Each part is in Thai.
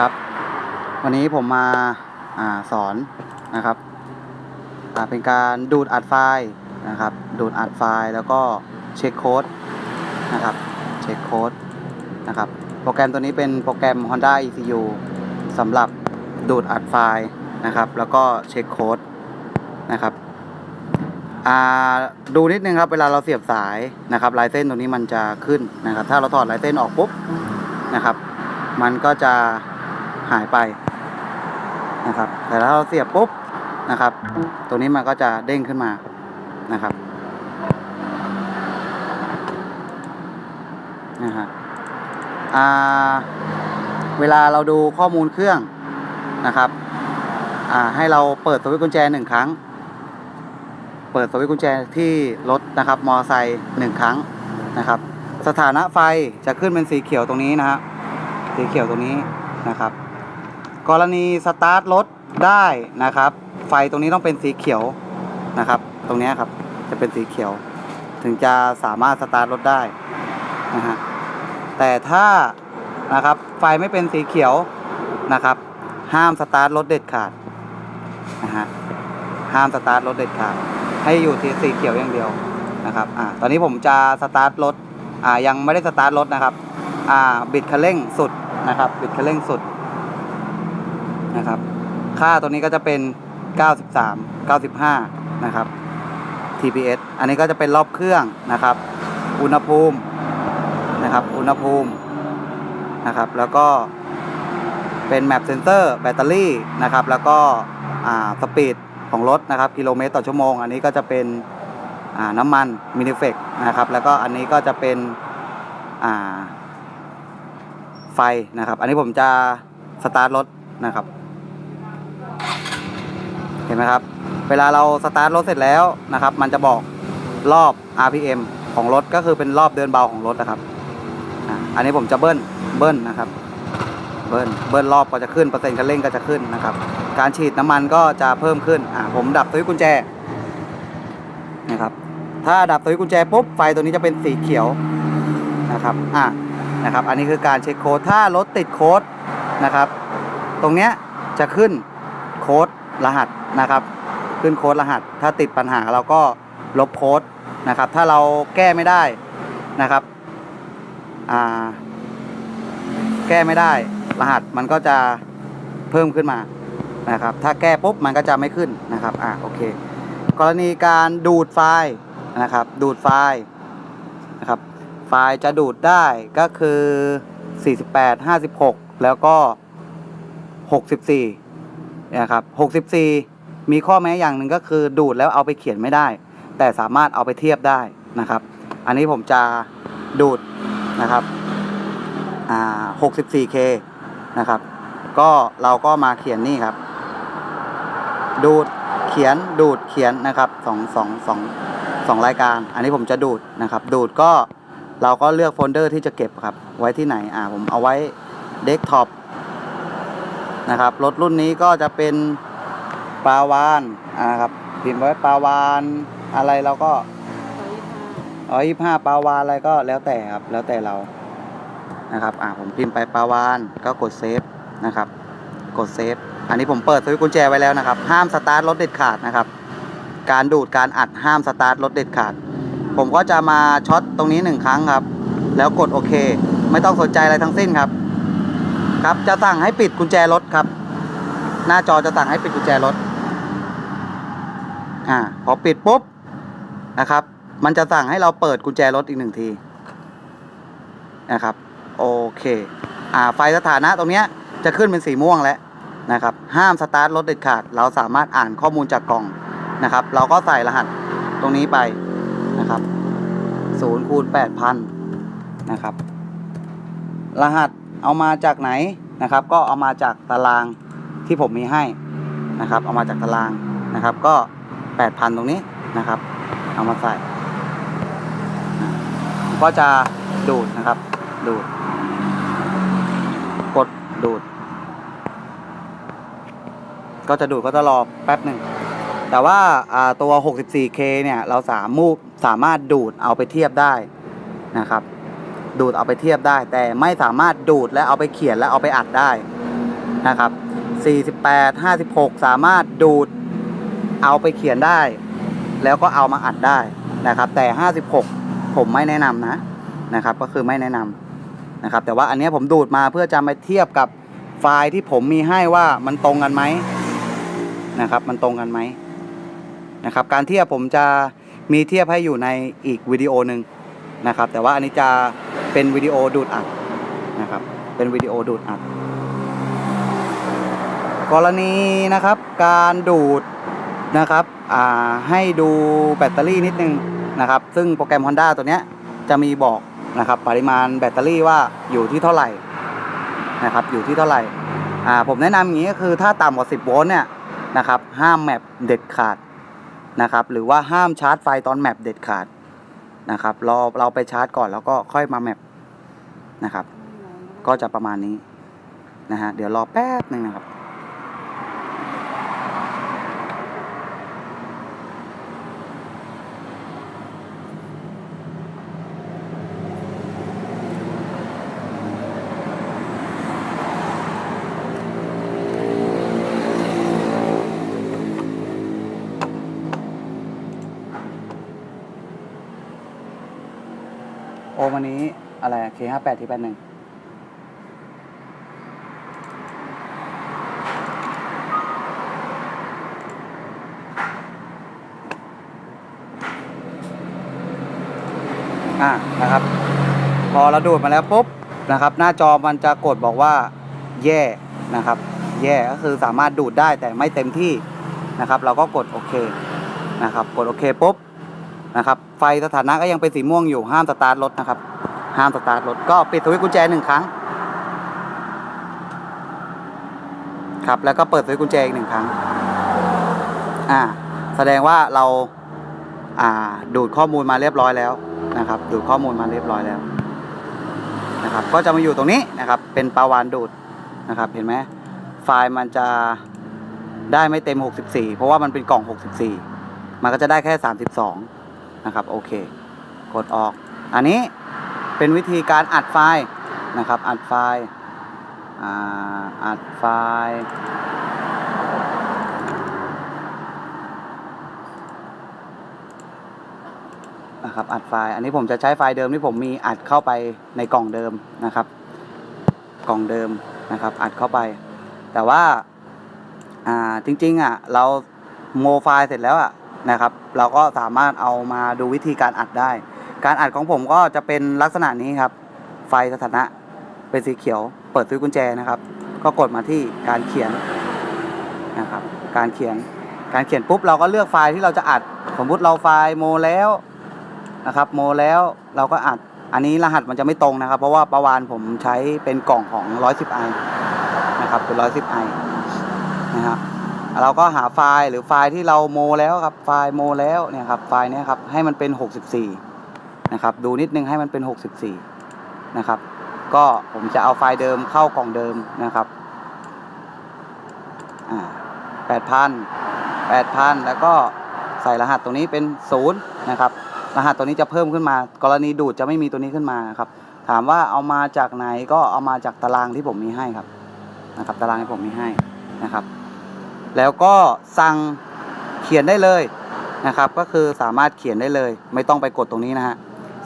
ครับ วันนี้ผมมาอาสอนนะครับอ่าเป็นการดูดอัดไฟล์นะครับ ดูดอัดไฟล์แล้วก็เช็คโค้ดนะครับ เช็คโค้ดนะครับ โปรแกรมตัวนี้เป็นโปรแกรม Honda ECU สำหรับดูดอัดไฟล์นะครับ แล้วก็เช็คโค้ดนะครับดูนิดนึงครับเวลาเราเสียบสายนะครับลายเส้นตรงนี้มันจะขึ้นนะครับ ถ้าเราถอดลายเส้นออกปุ๊บนะครับ มันก็จะ หายไปนะครับ แต่ถ้าเราเสียบปุ๊บนะครับ ตัวนี้มันก็จะเด้งขึ้นมานะครับนะฮะอ่าเวลาเราดูข้อมูลเครื่องนะครับอ่าให้เราเปิดสวิตช์กุญแจหนึ่งครั้ง เปิดสวิตช์กุญแจที่รถนะครับ มอไซค์หนึ่งครั้งนะครับ สถานะไฟจะขึ้นเป็นสีเขียวตรงนี้นะฮะสีเขียวตรงนี้นะครับ กรณีสตาร์ทรถได้นะครับ ไฟตรงนี้ต้องเป็นสีเขียวนะครับ ตรงนี้ครับจะเป็นสีเขียว ถึงจะสามารถสตาร์ทรถได้นะฮะแต่ถ้านะครับไฟไม่เป็นสีเขียวนะครับ ห้ามสตาร์ทรถเด็ดขาดนะฮะห้ามสตาร์ทรถเด็ดขาด ให้อยู่ที่สีเขียวอย่างเดียวนะครับอ่าตอนนี้ผมจะสตาร์ทรถอ่ายังไม่ได้สตาร์ทรถนะครับอ่าบิดคันเร่งสุดนะครับ บิดคันเร่งสุด นะครับ ค่าตัวนี้ก็จะเป็น 93 95 นะครับ TPS อันนี้ก็จะเป็นรอบเครื่องนะครับ อุณหภูมินะครับ อุณหภูมินะครับ แล้วก็เป็นแมปเซนเซอร์แบตเตอรี่นะครับ แล้วก็อ่าสปีดของรถนะครับ กิโลเมตรต่อชั่วโมง อันนี้ก็จะเป็นน้ำมันมินิเฟกนะครับ แล้วก็อันนี้ก็จะเป็นไฟนะครับ อันนี้ผมจะสตาร์ทรถนะครับ ห็นไหมครับ เวลาเราสตาร์ทรถเสร็จแล้วนะครับ มันจะบอกรอบ RPM ของรถก็คือเป็นรอบเดินเบาของรถนะครับ อันนี้ผมจะเบิ้ลเบิ้ลนะครับ เบิ้ลเบิ้ลรอบก็จะขึ้นเปอร์เซ็นต์คันเร่งก็จะขึ้นนะครับ การฉีดน้ำมันก็จะเพิ่มขึ้นอะผมดับสวิตช์กุญแจนะครับ ถ้าดับสวิตช์กุญแจปุ๊บไฟตัวนี้จะเป็นสีเขียวนะครับอะนะครับ อันนี้คือการเช็คโค้ดถ้ารถติดโค้ดนะครับ ตรงเนี้ยจะขึ้นโค้ด รหัสนะครับ ขึ้นโค้ดรหัส ถ้าติดปัญหาเราก็ลบโค้ดนะครับ ถ้าเราแก้ไม่ได้นะครับอ่าแก้ไม่ได้ รหัสมันก็จะเพิ่มขึ้นมานะครับ ถ้าแก้ปุ๊บมันก็จะไม่ขึ้นนะครับอ่าโอเค กรณีการดูดไฟล์นะครับ ดูดไฟล์นะครับ ไฟล์จะดูดได้ก็คือ 48 56 แล้วก็ 64 นะครับ64 มีข้อแม้อย่างหนึ่งก็คือดูดแล้วเอาไปเขียนไม่ได้ แต่สามารถเอาไปเทียบได้นะครับ อันนี้ผมจะดูดนะครับอ่า 64K นะครับ ก็เราก็มาเขียนนี่ครับ ดูดเขียนดูดเขียนนะครับสองสองสองสองรายการ อันนี้ผมจะดูดนะครับ ดูดก็เราก็เลือกโฟลเดอร์ที่จะเก็บครับ ไว้ที่ไหนอ่าผมเอาไว้เดสก์ท็อป นะครับรถรุ่นนี้ก็จะเป็นปลาวานอ่าครับพิมพ์ไว้ปลาวานอะไรเราก็อ๋อยี่ห้าปลาวานอะไรก็แล้วแต่ครับ แล้วแต่เรานะครับอ่าผมพิมพ์ไปปลาวานก็กดเซฟนะครับ กดเซฟอันนี้ผมเปิดสวิตช์กุญแจไว้แล้วนะครับ ห้ามสตาร์ทรถเด็ดขาดนะครับ การดูดการอัดห้ามสตาร์ทรถเด็ดขาด ผมก็จะมาช็อตตรงนี้หนึ่งครั้งครับ แล้วกดโอเค ไม่ต้องสนใจอะไรทั้งสิ้นครับ ครับจะสั่งให้ปิดกุญแจรถครับ หน้าจอจะสั่งให้ปิดกุญแจรถอ่าพอปิดปุ๊บนะครับ มันจะสั่งให้เราเปิดกุญแจรถอีกหนึ่งทีนะครับโอเคอ่าไฟสถานะตรงเนี้ยจะขึ้นเป็นสีม่วงแล้วนะครับ ห้ามสตาร์ทรถเด็ดขาด เราสามารถอ่านข้อมูลจากกล่องนะครับ เราก็ใส่รหัสตรงนี้ไปนะครับศูนย์คูณแปดพันนะครับ รหัส เอามาจากไหนนะครับ ก็เอามาจากตารางที่ผมมีให้นะครับ เอามาจากตารางนะครับ ก็แปดพันตรงนี้นะครับ เอามาใส่ก็จะดูดนะครับ ดูด กดดูด ก็จะดูดก็จะรอแป๊บหนึ่งแต่ว่าอ่าตัว 64K เนี่ย เราสามารถสามารถดูดเอาไปเทียบได้นะครับ ดูดเอาไปเทียบได้ แต่ไม่สามารถดูดและเอาไปเขียนและเอาไปอัดได้นะครับ 48 56 สามารถดูดเอาไปเขียนได้ แล้วก็เอามาอัดได้นะครับ แต่ 56 ผมไม่แนะนำนะนะครับ ก็คือไม่แนะนำนะครับ แต่ว่าอันนี้ผมดูดมาเพื่อจะมาเทียบกับไฟล์ที่ผมมีให้ว่ามันตรงกันไหมนะครับ มันตรงกันไหมนะครับ การเทียบผมจะมีเทียบให้อยู่ในอีกวิดีโอหนึ่งนะครับ แต่ว่าอันนี้จะ เป็นวิดีโอดูดอัดนะครับ เป็นวิดีโอดูดอัด กรณีนะครับการดูดนะครับให้ดูแบตเตอรี่นิดนึงนะครับ ซึ่งโปรแกรม Honda ตัวนี้จะมีบอกนะครับ ปริมาณแบตเตอรี่ว่าอยู่ที่เท่าไหร่นะครับ อยู่ที่เท่าไหร่ผมแนะนำอย่างนี้ก็คือถ้าต่ำกว่า 10 โวลต์เนี่ยนะครับ ห้ามแมปเด็ดขาดนะครับ หรือว่าห้ามชาร์จไฟตอนแมปเด็ดขาด นะครับรอเราไปชาร์จก่อนแล้วก็ค่อยมาแมปนะครับ ก็จะประมาณนี้นะฮะเดี๋ยวรอแป๊บหนึ่งนะครับ วันนี้อะไรเคห้าแปดที่แปดหนึ่งอะนะครับ พอเราดูดมาแล้วปุ๊บนะครับ หน้าจอมันจะกดบอกว่าแย่นะครับ แย่ก็คือสามารถดูดได้แต่ไม่เต็มที่นะครับ เราก็กดโอเคนะครับ กดโอเคปุ๊บ นะครับ ไฟสถานะก็ยังเป็นสีม่วงอยู่ห้ามสตาร์ทรถนะครับ ห้ามสตาร์ทรถก็ปิดสวิตช์กุญแจหนึ่งครั้งครับแล้วก็เปิดสวิตช์กุญแจอีกหนึ่งครั้งอ่าแสดงว่าเราอ่าดูดข้อมูลมาเรียบร้อยแล้วนะครับ ดูดข้อมูลมาเรียบร้อยแล้วนะครับ ก็จะมาอยู่ตรงนี้นะครับ เป็นปลาวานดูดนะครับ เห็นไหมไฟล์มันจะได้ไม่เต็ม 64 เพราะว่ามันเป็นกล่อง 64 มันก็จะได้แค่ 32 นะครับโอเค กดออก อันนี้เป็นวิธีการอัดไฟล์นะครับ อัดไฟล์อัดไฟล์นะครับอัดไฟล์ อันนี้ผมจะใช้ไฟล์เดิมที่ผมมีอัดเข้าไปในกล่องเดิมนะครับ กล่องเดิมนะครับ อัดเข้าไป แต่ว่าอ่าจริงๆอะเราโมไฟล์เสร็จแล้วอะ นะครับ เราก็สามารถเอามาดูวิธีการอัดได้ การอัดของผมก็จะเป็นลักษณะนี้ครับ ไฟสถานะเป็นสีเขียว เปิดซื้อกุญแจนะครับ ก็กดมาที่การเขียนนะครับ การเขียน การเขียนปุ๊บเราก็เลือกไฟล์ที่เราจะอัด สมมุติเราไฟล์โมแล้วนะครับ โมแล้วเราก็อัด อันนี้รหัสมันจะไม่ตรงนะครับ เพราะว่าประวานผมใช้เป็นกล่องของ 110i นะครับเป็น 110i นะครับ เราก็หาไฟล์หรือไฟล์ที่เราโมแล้วครับไฟล์โมแล้วเนี่ยครับไฟล์นี้ครับให้มันเป็น 64 นะครับ ดูนิดนึงให้มันเป็น 64 นะครับ ก็ผมจะเอาไฟล์เดิมเข้ากล่องเดิมนะครับอ่า8,000 8,000 แล้วก็ใส่รหัสตรงนี้เป็น 0 นะครับ รหัสตัวนี้จะเพิ่มขึ้นมา กรณีดูดจะไม่มีตัวนี้ขึ้นมาครับ ถามว่าเอามาจากไหนก็เอามาจากตารางที่ผมมีให้ครับนะครับ ตารางที่ผมมีให้นะครับ แล้วก็สั่งเขียนได้เลยนะครับ ก็คือสามารถเขียนได้เลย ไม่ต้องไปกดตรงนี้นะฮะ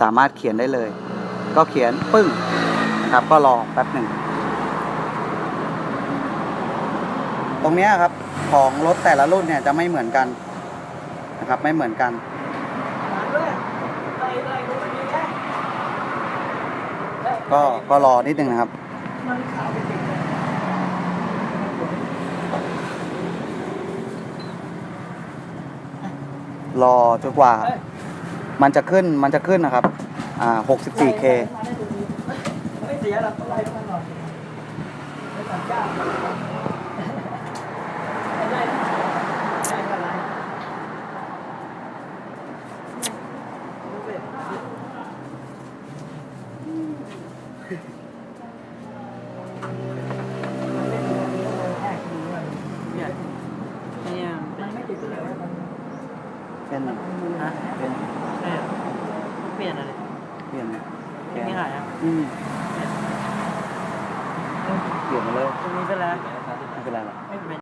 สามารถเขียนได้เลย ก็เขียนปึ้งนะครับก็รอแป๊บหนึ่งตรงนี้ครับของรถแต่ละรุ่นเนี่ยจะไม่เหมือนกันนะครับไม่เหมือนกันก็ก็รอนิดนึงนะครับ รอจนกว่า มันจะขึ้นมันจะขึ้นนะครับ อ่า 64K ไม่เสียหรอกอะไรมันหน่อยไม่ตัดจ้าไม่ได้นะไม่ได้อะ เป็น ฮะเป็น เออเปลี่ยนอะไรเปลี่ยนแกนไม่หายอะอืมเปลี่ยนมาเลยตรงนี้เป็นแล้วไม่เป็นไรหรอก ไม่เป็น